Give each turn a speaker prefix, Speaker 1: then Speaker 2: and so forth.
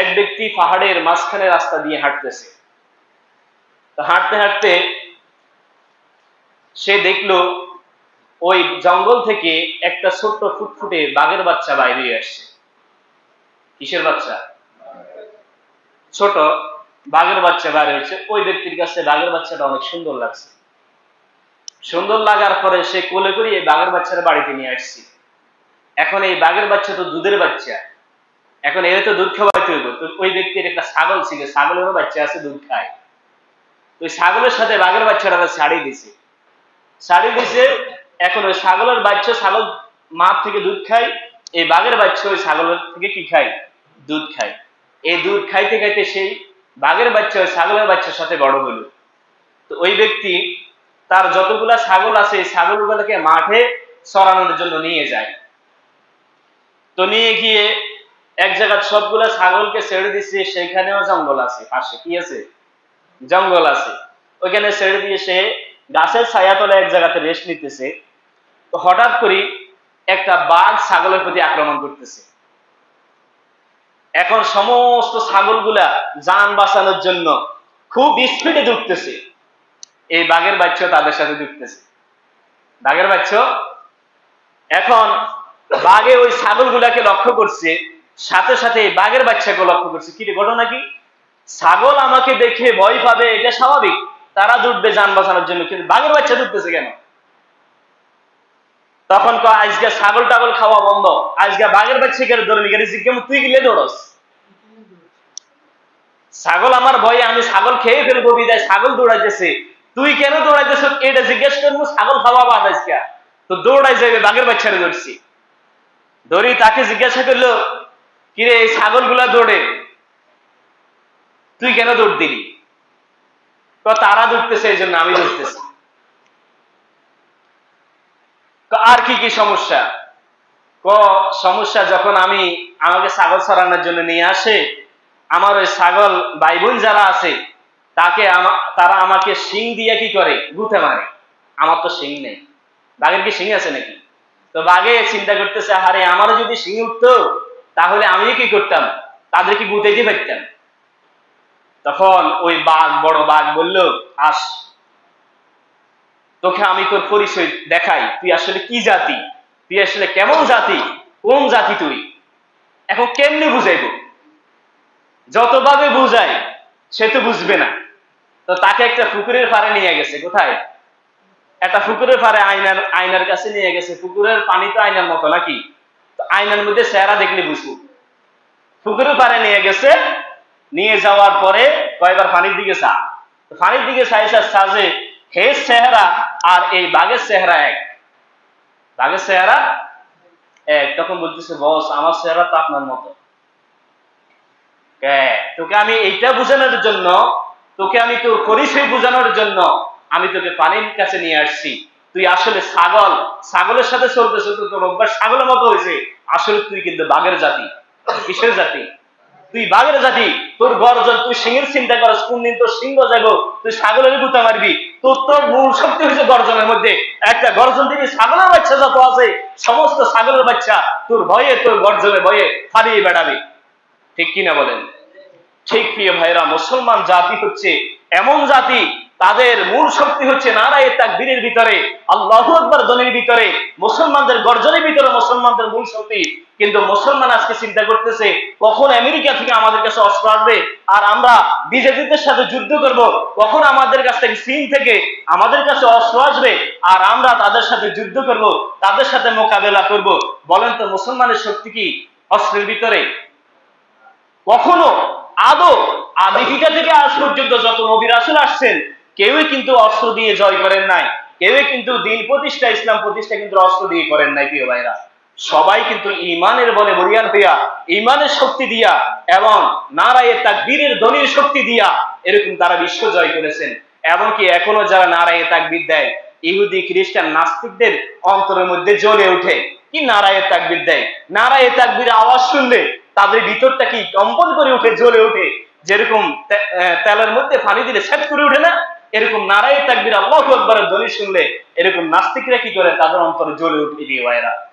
Speaker 1: এক ব্যক্তি পাহাড়ের মাঝখানে রাস্তা দিয়ে হাঁটতেছে। হাঁটতে হাঁটতে সে দেখল, ওই জঙ্গল থেকে একটা ছোট্ট ফুটফুটে বাঘের বাচ্চা বাইরে আসছে। কিসের বাচ্চা? ছোট বাঘের বাচ্চা বাইরে হয়েছে। ওই ব্যক্তির কাছে বাঘের বাচ্চাটা অনেক সুন্দর লাগছে। সুন্দর লাগার পরে সে কোলে করে এই বাঘের বাচ্চাটা বাড়িতে নিয়ে আসছি। এখন এই বাঘের বাচ্চা তো দুধের বাচ্চা। এখন এর তো দুধ খাওয়াইতে হইব। তো ওই ব্যক্তির একটা ছাগল ছিল, ছাগলেরও বাচ্চা আছে, দুধ খায়। ওই ছাগলের সাথে বাঘের বাচ্চাটা ছাড়ি দিছে। ছাড়ি দিছে, এখন ওই ছাগলের বাচ্চা, ছাগল মা থেকে দুধ খায়, এই বাঘের বাচ্চা ওই ছাগলের থেকে কি খায়? দুধ খায়। এই দুধ খাইতে খাইতে সেই বাঘের বাচ্চা ওই ছাগলের বাচ্চার সাথে বড় হলো তো ওই ব্যক্তি তার যতগুলা ছাগল আছে, এই ছাগলগুলোকে মাঠে চড়ানোর জন্য নিয়ে যায়। তো নিয়ে গিয়ে এক জায়গায় সবগুলা ছাগলকে ছেড়ে দিচ্ছে সেখানেও জঙ্গল আছে, পাশে কি আছে? জঙ্গল আছে। ওইখানে ছেড়ে দিয়ে সে গাছের ছায়াতলে এক জায়গাতে রেস্ট নিতেছে। তো হঠাৎ করে একটা বাঘ ছাগলের প্রতি আক্রমণ করতেছে। এখন সমস্ত ছাগলগুলা যান বাঁচানোর জন্য খুব স্পিডে ঢুকতেছে। এই বাঘের বাচ্চা তাদের সাথে ঢুকতেছে। বাঘের বাচ্চা, এখন বাঘে ওই ছাগলগুলাকে লক্ষ্য করছে সাথে সাথে বাঘের বাচ্চাকে লক্ষ্য করছে। কি ঘটনা কি? ছাগল আমাকে দেখে ভয় পাবে, এটা স্বাভাবিক। তারা দুটবে যান বাঁচানোর জন্য, কিন্তু বাঘের বাচ্চা দুটতেছে কেন? তখন কয়, আজকে ছাগল টাগল খাওয়া বন্ধ। আজকে বাঘের বাচ্চা কেন ধরে নিয়ে জিজ্ঞাসা তুই গিলে দৌড়স ছাগল আমার ভয়ে, আমি ছাগল খেয়ে ফেলব বিদায়, ছাগল দৌড়াইতেছে। তুই কেন দৌড়াইতেছ? এটা জিজ্ঞেস করব, ছাগল খাওয়া বাদ আজকে। তো দৌড়াই যাবে বাঘের বাচ্চারে ধরছি। ধরি তাকে জিজ্ঞাসা করল কিরে, এই ছাগলগুলা দৌড়ে। তুই কেন দৌড় দিলি? তারা দৌড়তেছে, এই জন্য আমি দৌড়তেছি। আর কি কি সমস্যা? ক, সমস্যা যখন আমি আমাকে ছাগল সরানোর জন্য নিয়ে আসে, আমার ওই ছাগল ভাই বোন যারা আছে, তাকে তারা আমাকে শিং দিয়ে কি করে? গুতে মারে। আমার তো শিং নেই। বাঘের কি শিং আছে নাকি? তো বাঘে চিন্তা করতেছে, আরে আমারও যদি শিং উঠতো তাহলে আমিও কি করতাম? তাদেরকে গুতাইতে পারতাম তখন ওই বাঘ, বড় বাঘ বলল, আস। তোকে আমি তোর পরিচয় দেখাই। তুই আসলে কি জাতি? তুই আসলে কেমন জাতি? কোন জাতি তুই? এখন কেমনে বুঝাইব? যতভাবে বুঝাই, সে তো বুঝবে না। তো তাকে একটা পুকুরের পাড়ে নিয়ে গেছে। কোথায়? একটা পুকুরের পাড়ে আয়নার আয়নার কাছে নিয়ে গেছে। পুকুরের পানি তো আয়নার মতো নাকি? আয়নার মধ্যে চেহারা দেখলে বুঝব। পুকুরের পাড়ে নিয়ে গেছে, নিয়ে যাওয়ার পরে কয়েকবার পানির দিকে চা। পানির দিকে চাইছে সাজে হে চেহারা আর এই বাঘের চেহারা এক। বাঘের চেহারা এক। তখন বলতেছে, বস, আমার চেহারা তো আপনার মতো। তোকে আমি এইটা বোঝানোর জন্য, তোকে আমি তোর পরিচয় বোঝানোর জন্য আমি তোকে পানির কাছে নিয়ে আসছি। তুই আসলে ছাগল, ছাগলের সাথে চলতে চলতে তোর অভ্যাস ছাগলের মতো হয়েছে। আসলে তুই কিন্তু বাঘের জাতি। কিসের জাতি? তুই বাঘের জাতি। তোর গর্জন, তুই সিংহের চিন্তা করস কোন দিন তোর সিংহ যাব তুই ছাগলের গুতা মারবি। তোর তোর মূল শক্তি হয়েছে গর্জনের মধ্যে। একটা গর্জন দিবি, ছাগলের বাচ্চা যত আছে, সমস্ত ছাগলের বাচ্চা তোর ভয়ে, তোর গর্জনে ভয়ে হারিয়ে বেড়াবে। ঠিক কিনা বলেন? ঠিক প্রিয় ভাইরা মুসলমান জাতি হচ্ছে এমন জাতি তাদের মূল শক্তি হচ্ছে নারায় তাকবীরের ভিতরে, আল্লাহু আকবার ধ্বনির ভিতরে, মুসলমানদের গর্জনের ভিতরে মুসলমানদের মূল শক্তি। কিন্তু মুসলমান আজকে চিন্তা করতেছে, কখন আমেরিকা থেকে আমাদের কাছে অস্ত্র আসবে? আর আমরা বিজেপিদের সাথে যুদ্ধ করব, কখন আমাদের কাছ থেকে চীন থেকে আমাদের কাছে অস্ত্র আসবে? আর আমরা তাদের সাথে যুদ্ধ করব, তাদের সাথে মোকাবেলা করব। বলেন তো মুসলমানের শক্তি কি অস্ত্রের ভিতরে? কখনো আদৌ আদিকিটা থেকে আজ পর্যন্ত যত নবীর আসল আসছেন কেউই কিন্তু অস্ত্র দিয়ে জয় করেন নাই। কেউই কিন্তু দিন প্রতিষ্ঠা, ইসলাম প্রতিষ্ঠা কিন্তু অস্ত্র দিয়ে করেন নাই, প্রিয় ভাইরা সবাই কিন্তু ইমানের বলে বরিয়ান হইয়া, ইমানের শক্তি দিয়া এবং নারায়ের তাকবীরের ধ্বনির শক্তি দিয়া এরকম তারা বিশ্ব জয় করেছেন। এমনকি এখনও যারা নারায়ে তাকবীর দেয়, ইহুদি, খ্রিস্টান, নাস্তিকদের অন্তরের মধ্যে জ্বলে ওঠে। কি নারায়ে তাকবীর দেয়? নারায়ে তাকবীর আওয়াজ শুনলে তাদের ভিতরটা কি কম্পন করে উঠে, জ্বলে ওঠে? যেরকম তেলের মধ্যে পানি দিলে সেট করে উঠে না? এরকম নারায় তাকবির আল্লাহু একবারের ধ্বনি শুনলে এরকম নাস্তিকরা কি করে? তাদের অন্তরে জ্বলে উঠে দিয়ে ভাইরা।